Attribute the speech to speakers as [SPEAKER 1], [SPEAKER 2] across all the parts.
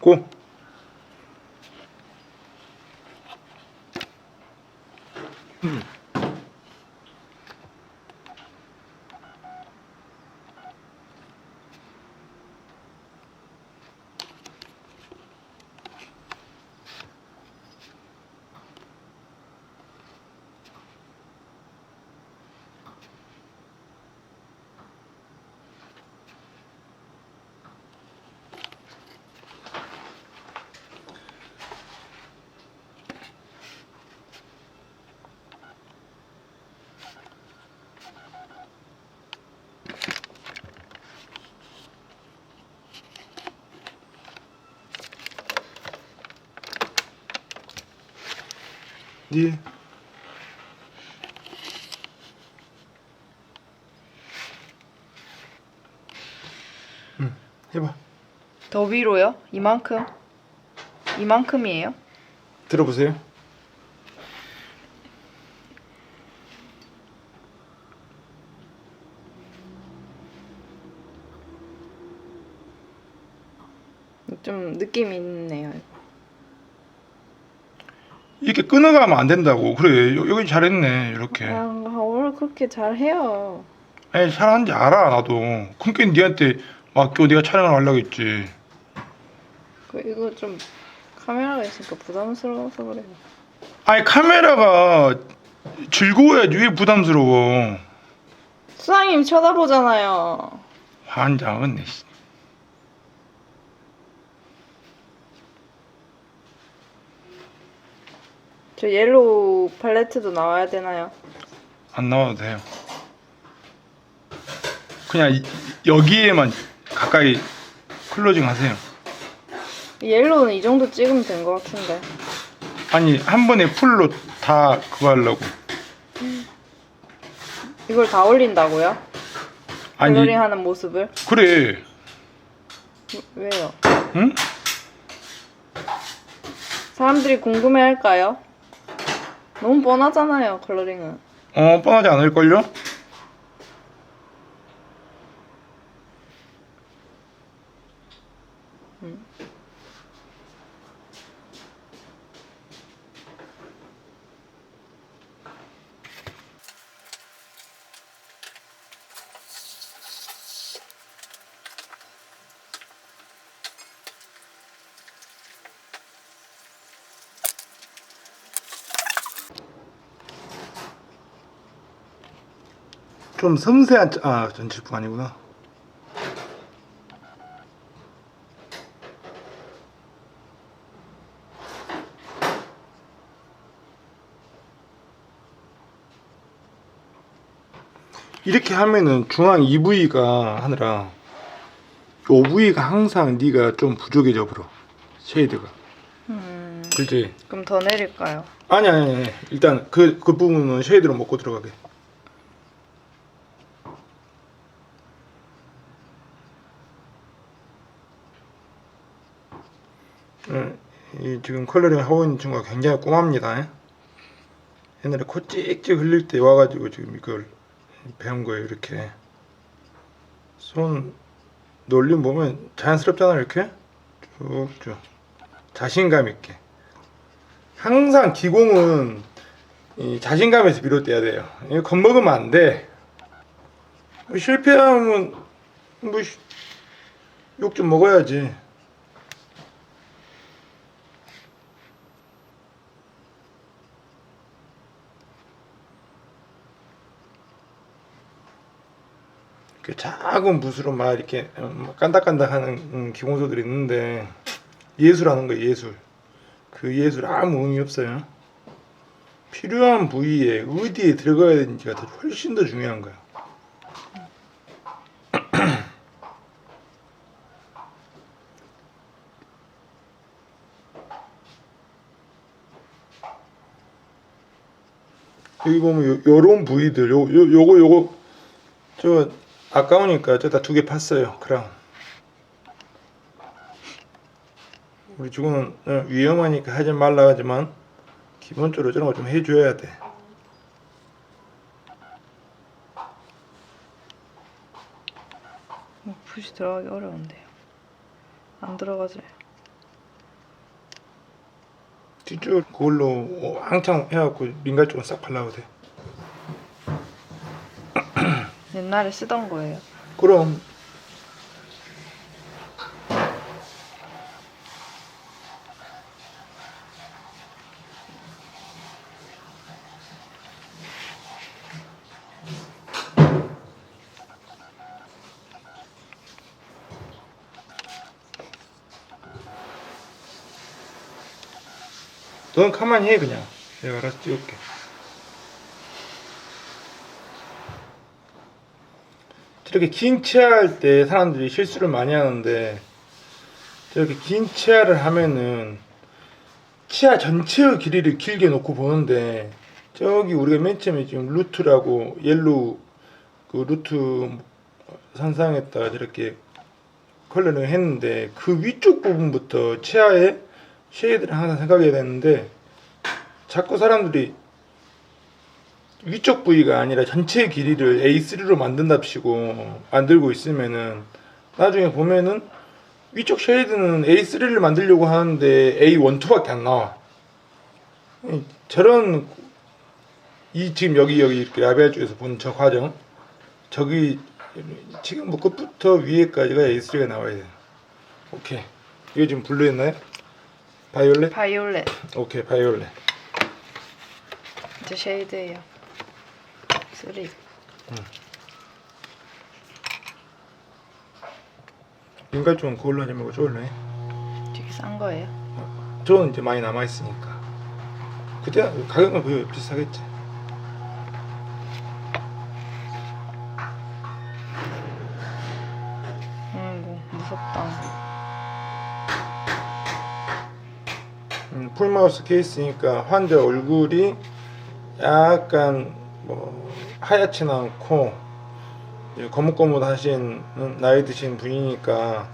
[SPEAKER 1] 고. 음. 네. 응, 해봐.
[SPEAKER 2] 더 위로요? 이만큼? 이만큼이에요?
[SPEAKER 1] 들어보세요.
[SPEAKER 2] 좀 느낌 있네요.
[SPEAKER 1] 이렇게 끊어가면 안 된다고. 그래, 여, 여기 잘했네. 이렇게.
[SPEAKER 2] 아, 오늘 그렇게 잘 해요.
[SPEAKER 1] 아니, 잘하는지 알아, 나도. 그러니까 니한테 맡기고 내가 촬영을 하려고 했지.
[SPEAKER 2] 그 이거 좀 카메라가 있으니까 부담스러워서 그래요.
[SPEAKER 1] 아니, 카메라가 즐거워야지. 왜 부담스러워.
[SPEAKER 2] 수상님 쳐다보잖아요.
[SPEAKER 1] 환장은 내 씨.
[SPEAKER 2] 저 옐로우 팔레트도 나와야 되나요?
[SPEAKER 1] 안 나와도 돼요. 그냥 이- 여기에만 가까이 클로징 하세요.
[SPEAKER 2] 옐로우는 이 정도 찍으면 된 것 같은데.
[SPEAKER 1] 아니 한 번에 풀로 다 그거 하려고.
[SPEAKER 2] 이걸 다 올린다고요?
[SPEAKER 1] 아니
[SPEAKER 2] 컬러링 하는 모습을?
[SPEAKER 1] 그래.
[SPEAKER 2] 왜요?
[SPEAKER 1] 응?
[SPEAKER 2] 사람들이 궁금해 할까요? 너무 뻔하잖아요, 컬러링은.
[SPEAKER 1] 어 뻔하지 않을걸요? 좀 섬세한 짜- 아 전칠품 아니구나. 이렇게 하면은 중앙 2V가 하느라 요 V가 항상 네가 좀 부족해져 버려 쉐이드가.
[SPEAKER 2] 음,
[SPEAKER 1] 그렇지?
[SPEAKER 2] 그럼 더 내릴까요?
[SPEAKER 1] 아니 아니 아니. 일단 그, 그 부분은 쉐이드로 먹고 들어가게 이 지금 컬러링 하고 있는 친구가 굉장히 꼬맙니다 옛날에 코 찍찍 흘릴 때 와가지고 지금 이걸 배운 거예요 이렇게 손 놀림 보면 자연스럽잖아 이렇게 쭉쭉 자신감 있게 항상 기공은 이 자신감에서 비롯돼야 돼요. 겁먹으면 안 돼. 실패하면 뭐 욕 좀 먹어야지. 그 작은 붓으로 막 이렇게 음, 깐닥깐닥하는 음, 기공소들이 있는데 예술하는 거예요 예술. 그 예술 아무 의미 없어요. 필요한 부위에 어디에 들어가야 되는지가 더 훨씬 더 중요한 거야. 여기 보면 요, 요런 부위들 요, 요 요거 요거 저 아까우니까 저다 두 개 팠어요. 크라운. 우리 지금 어, 위험하니까 하지 말라 하지만 기본적으로 저런 거 좀 해줘야 돼.
[SPEAKER 2] 어, 붓이 들어가기 어려운데요. 안 들어가져요.
[SPEAKER 1] 뒤쪽 그걸로 어, 한창 해갖고 민갈 쪽은 싹 발라도 돼.
[SPEAKER 2] 옛날에 쓰던 거예요.
[SPEAKER 1] 그럼 넌 가만히 해 그냥 내가 알아서 찍을게 저렇게 긴 치아할 때 사람들이 실수를 많이 하는데 저렇게 긴 치아를 하면은 치아 전체의 길이를 길게 놓고 보는데 저기 우리가 맨 처음에 지금 루트라고 옐로우 그 루트 선상에다가 저렇게 컬러링 했는데 그 위쪽 부분부터 치아에 쉐이드를 항상 생각해야 되는데 자꾸 사람들이 위쪽 부위가 아니라 전체 길이를 A3로 만든답시고 만들고 있으면은 나중에 보면은 위쪽 쉐이드는 A3를 만들려고 하는데 A12밖에 안 나와. 이- 저런 이 지금 여기 여기 이렇게 라벨 쪽에서 본 저 과정 저기 지금 뭐 끝부터 위에까지가 A3가 나와야 돼. 오케이. 이거 지금 블루였나요? 바이올렛?
[SPEAKER 2] 바이올렛.
[SPEAKER 1] 오케이 바이올렛.
[SPEAKER 2] 이제 쉐이드예요. 3.
[SPEAKER 1] 민갈 쪽은 그걸로 하지 말고 저걸로 해.
[SPEAKER 2] 되게 싼 거예요.
[SPEAKER 1] 저는 이제 많이 남아 있으니까. 그때 가격은 거의 비슷하겠지.
[SPEAKER 2] 아이고 무섭다.
[SPEAKER 1] 음, 풀마우스 케이스니까 환자 얼굴이 약간 뭐 하얗진 않고 이제 거뭇거뭇하신 음, 나이 드신 분이니까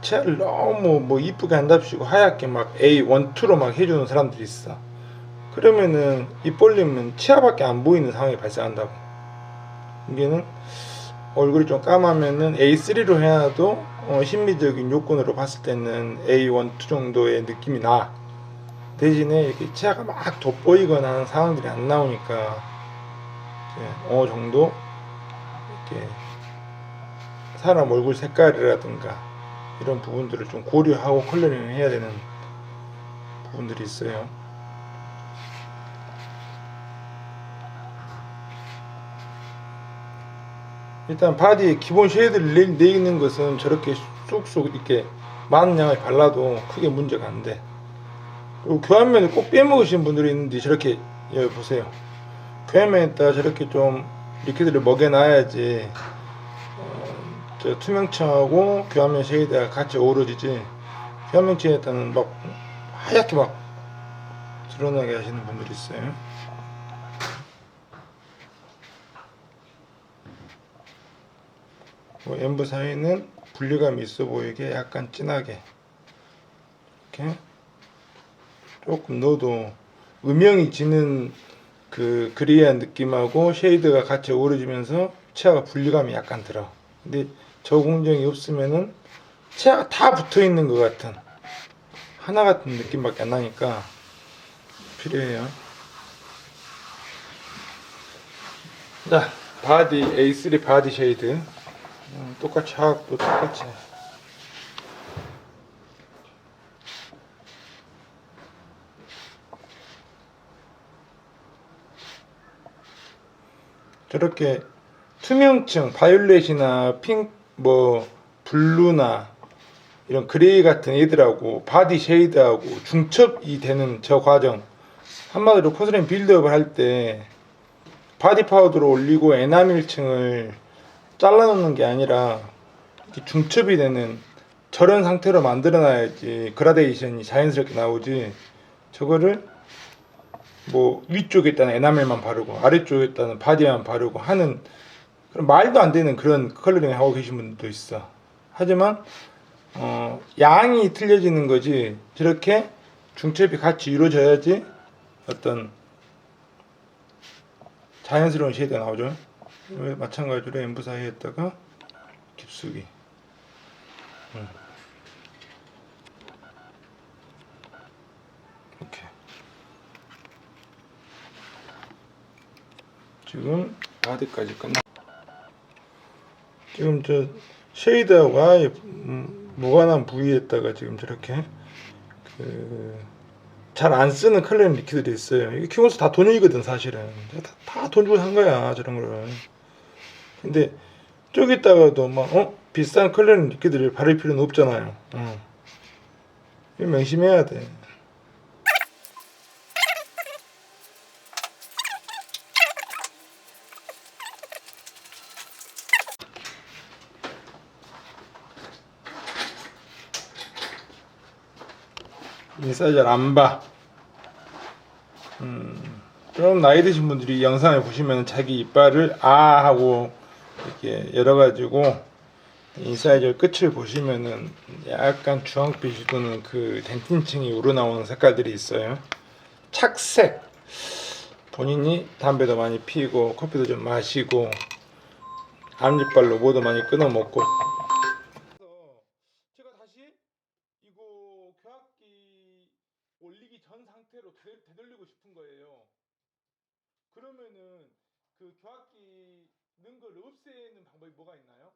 [SPEAKER 1] 치아를 너무 뭐 이쁘게 한답시고 하얗게 막 A1, 2로 막 해주는 사람들이 있어. 그러면은 입 벌리면 치아밖에 안 보이는 상황이 발생한다고. 이게는 얼굴이 좀 까마면은 A3로 해놔도 어, 심미적인 요건으로 봤을 때는 A1, 2 정도의 느낌이 나. 대신에 이렇게 치아가 막 돋보이거나 하는 상황들이 안 나오니까 어느 정도 이렇게 사람 얼굴 색깔이라든가 이런 부분들을 좀 고려하고 컬러링을 해야 되는 부분들이 있어요. 일단 바디에 기본 쉐이드를 내, 내 있는 것은 저렇게 쑥쑥 이렇게 많은 양을 발라도 크게 문제가 안 돼. 그리고 교환면을 꼭 빼먹으신 분들이 있는데 저렇게 여기 보세요. 교환면에다 저렇게 좀 리퀴드를 먹여놔야지 어, 저 투명층하고 교환면 쉐이드가 같이 어우러지지 교환면층에다는 막 하얗게 막 드러나게 하시는 분들이 있어요. 뭐 엠브 사이는 분리감이 있어 보이게 약간 진하게 이렇게 조금 넣어도 음영이 지는 그 그레이한 느낌하고 쉐이드가 같이 어우러지면서 치아가 분리감이 약간 들어. 근데 저 공정이 없으면은 치아가 다 붙어 있는 것 같은 하나 같은 느낌밖에 안 나니까 필요해요. 자, 바디 A3 바디 쉐이드 음, 똑같이 하고 똑같이. 저렇게 투명층 바이올렛이나 핑 뭐 블루나 이런 그레이 같은 애들하고 바디 쉐이드하고 중첩이 되는 저 과정 한마디로 포스린 빌드업을 할 때 바디 파우더를 올리고 에나밀층을 잘라놓는 게 아니라 중첩이 되는 저런 상태로 만들어놔야지 그라데이션이 자연스럽게 나오지. 저거를 뭐 위쪽에다는 에나멜만 바르고 아래쪽에다는 바디만 바르고 하는 그런 말도 안 되는 그런 컬러링 하고 계신 분들도 있어. 하지만 어, 양이 틀려지는 거지 저렇게 중첩이 같이 이루어져야지 어떤 자연스러운 쉐이드가 나오죠. 마찬가지로 엠브 사이에다가 깊숙이. 음. 이렇게. 지금 바디까지 끝나. 지금 저 쉐이드하고 아예 음, 무관한 부위에다가 지금 저렇게 그 잘 안 쓰는 컬러 리퀴들이 있어요. 이게 키워서 다 돈이거든 사실은. 다돈 주고 산 거야 저런 거를. 근데 저기다가도 막 어? 비싼 컬러 리퀴들을 바를 필요는 없잖아요. 어. 명심해야 돼. 잘안 봐. 음, 좀 나이 드신 분들이 이 영상을 보시면 자기 이빨을 아 하고 이렇게 열어가지고 인사이저 끝을 보시면은 약간 주황빛이 도는 그 덴틴층이 우러나오는 색깔들이 있어요. 착색. 본인이 담배도 많이 피고 커피도 좀 마시고 앞니빨로 뭐도 많이 끊어 먹고. 제가 다시 이거 교학기 올리기 전 상태로 되, 되돌리고 싶은 거예요. 그러면은 그 교학기 는 걸 방법이 뭐가 있나요?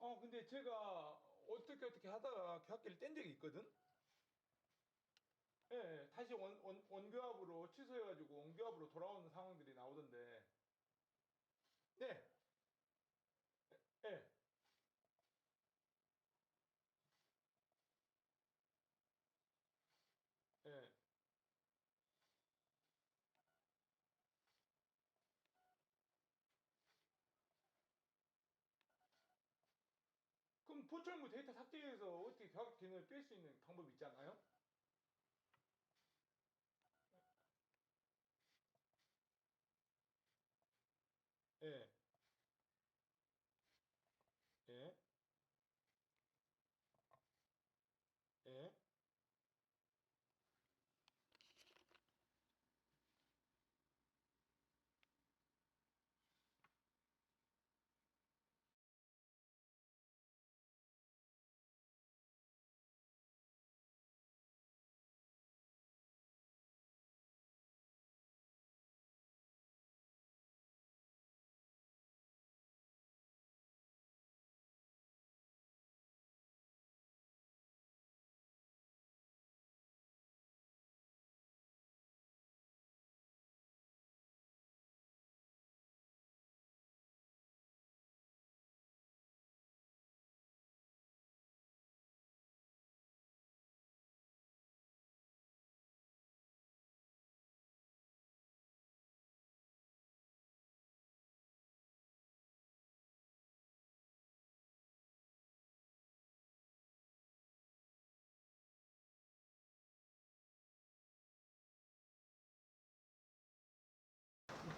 [SPEAKER 1] 어 근데 제가 어떻게 어떻게 하다가 교학기를 뗀 적이 있거든. 예, 예, 다시 원, 원, 원교합으로 취소해가지고 원교합으로 돌아오는 상황들이 나오던데. 네. 예. 예. 그럼 포철무 데이터 삭제해서 어떻게 교학 기능을 뺄 수 있는 방법이 있지 않아요?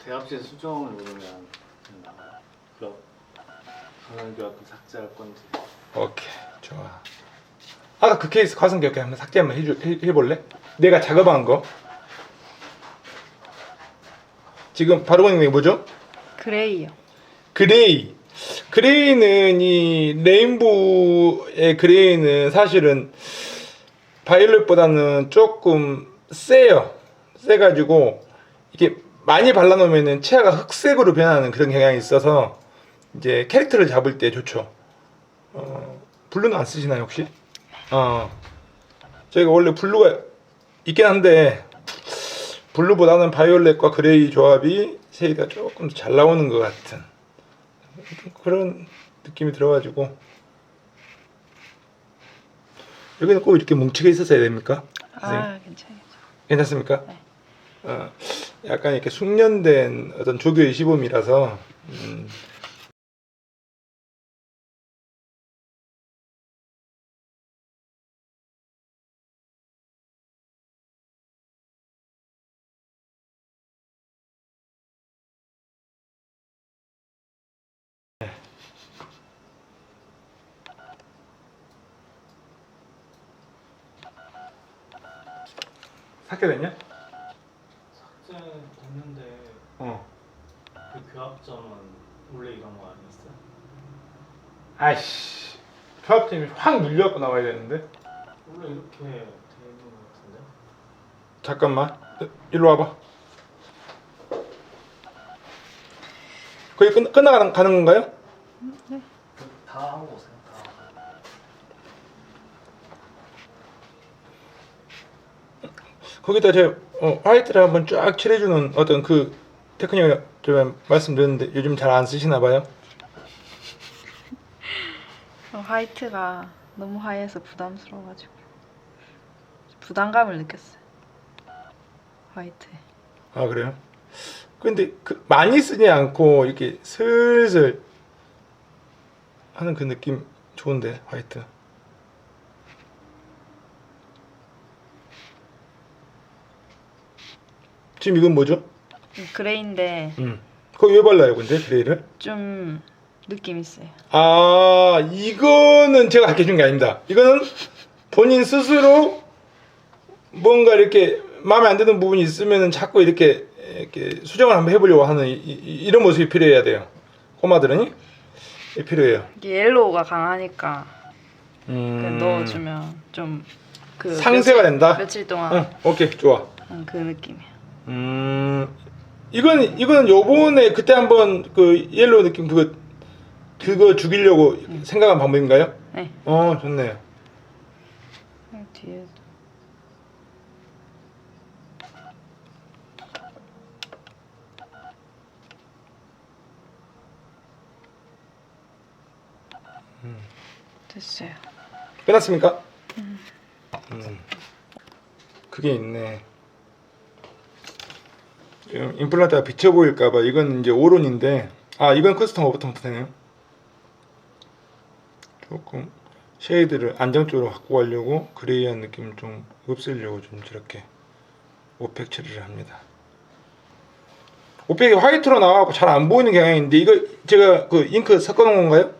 [SPEAKER 3] 대합실 수정을 누르면 나와요. 그럼 강연교학도 삭제할 건지.
[SPEAKER 1] 오케이 좋아 아까 그 케이스 과성기억해 한번 삭제 한번 해줄, 해, 해볼래? 내가 작업한 거 지금 바로 보는 게 뭐죠?
[SPEAKER 2] 그레이요.
[SPEAKER 1] 그레이 그레이는 이 레인보우의 그레이는 사실은 바이올렛보다는 조금 세요 세가지고 이게 많이 발라놓으면은 치아가 흑색으로 변하는 그런 경향이 있어서 이제 캐릭터를 잡을 때 좋죠 어, 블루는 안 쓰시나요 혹시? 어 저희가 원래 블루가 있긴 한데 블루보다는 바이올렛과 그레이 조합이 쉐이드가 조금 더 잘 나오는 것 같은 그런 느낌이 들어가지고 여기는 꼭 이렇게 뭉치게 있었어야 됩니까?
[SPEAKER 2] 아 괜찮아요.
[SPEAKER 1] 괜찮습니까?
[SPEAKER 2] 네.
[SPEAKER 1] 어, 약간 이렇게 숙련된 어떤 조교의 시범이라서 음, 삭제됐냐?
[SPEAKER 3] 삭제 됐는데
[SPEAKER 1] 어.
[SPEAKER 3] 그 교합점은 원래 이런 거 아니었어요?
[SPEAKER 1] 아이씨 조합팀이 확 눌려갖고 나와야 되는데
[SPEAKER 3] 원래 이렇게 돼 있는 것 같은데?
[SPEAKER 1] 잠깐만 일로 와봐 거의 끝, 끝나가는 가는 건가요?
[SPEAKER 3] 다 하고 오세요. 다.
[SPEAKER 1] 거기다 제 어, 화이트를 한번 쫙 칠해주는 어떤 그 테크닉을 좀 말씀드렸는데 요즘 잘 안 쓰시나 봐요
[SPEAKER 2] 어, 화이트가 너무 하얘서 부담스러워가지고 부담감을 느꼈어요. 화이트.
[SPEAKER 1] 아 그래요? 근데 그 많이 쓰지 않고 이렇게 슬슬 하는 그 느낌 좋은데 화이트 지금 이건 뭐죠?
[SPEAKER 2] 그레이인데
[SPEAKER 1] 음. 거기 왜 발라요 근데 그레이를?
[SPEAKER 2] 좀 느낌 있어요.
[SPEAKER 1] 아 이거는 제가 가르쳐 준 게 아닙니다 이거는 본인 스스로 뭔가 이렇게 마음에 안 드는 부분이 있으면 자꾸 이렇게 이렇게 수정을 한번 해보려고 하는 이, 이, 런 모습이 필요해야 돼요 꼬마들은 이 필요해요
[SPEAKER 2] 이게 옐로우가 강하니까
[SPEAKER 1] 음...
[SPEAKER 2] 그냥 넣어주면 좀 그
[SPEAKER 1] 상세가 된다?
[SPEAKER 2] 며칠 동안
[SPEAKER 1] 응 오케이 좋아
[SPEAKER 2] 응, 그 느낌이야.
[SPEAKER 1] 음 이건 이거는 요번에 그때 한번 그 옐로우 느낌 그거 그거 죽이려고 생각한 방법인가요?
[SPEAKER 2] 네.
[SPEAKER 1] 어 좋네요
[SPEAKER 2] 뒤에 됐어요.
[SPEAKER 1] 끝났습니까? 음. 그게 있네. 임플란트가 비쳐 보일까봐 이건 이제 오론인데 아 이건 커스텀 오버톤트네요. 조금 쉐이드를 안정적으로 갖고 가려고 그레이한 느낌을 좀 없애려고 좀 저렇게 오펙 처리를 합니다. 오펙이 화이트로 나와갖고 잘 안 보이는 경향이 있는데 이거 제가 그 잉크 섞어놓은 건가요?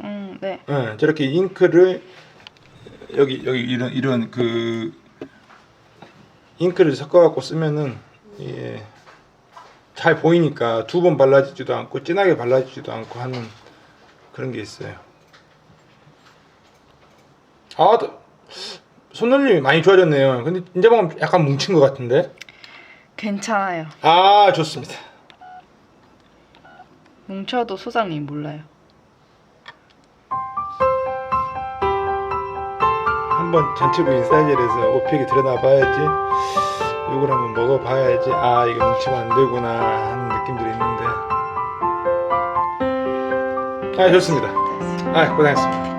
[SPEAKER 2] 음, 네.
[SPEAKER 1] 예, 저렇게 잉크를 여기 여기 이런 이런 그 잉크를 섞어갖고 쓰면은 예, 잘 보이니까 두 번 발라지지도 않고 진하게 발라지지도 않고 하는 그런 게 있어요. 아, 또 손놀림이 많이 좋아졌네요. 근데 이제 보면 약간 뭉친 것 같은데.
[SPEAKER 2] 괜찮아요.
[SPEAKER 1] 아, 좋습니다.
[SPEAKER 2] 뭉쳐도 소장님 몰라요.
[SPEAKER 1] 한번 전체 부 인 사이즈에서 오펙이 드러나 봐야지 이걸 한번 먹어봐야지. 아 이거 뭉치면 안 되구나 하는 느낌들이 있는데. 아 좋습니다. 아 고생했습니다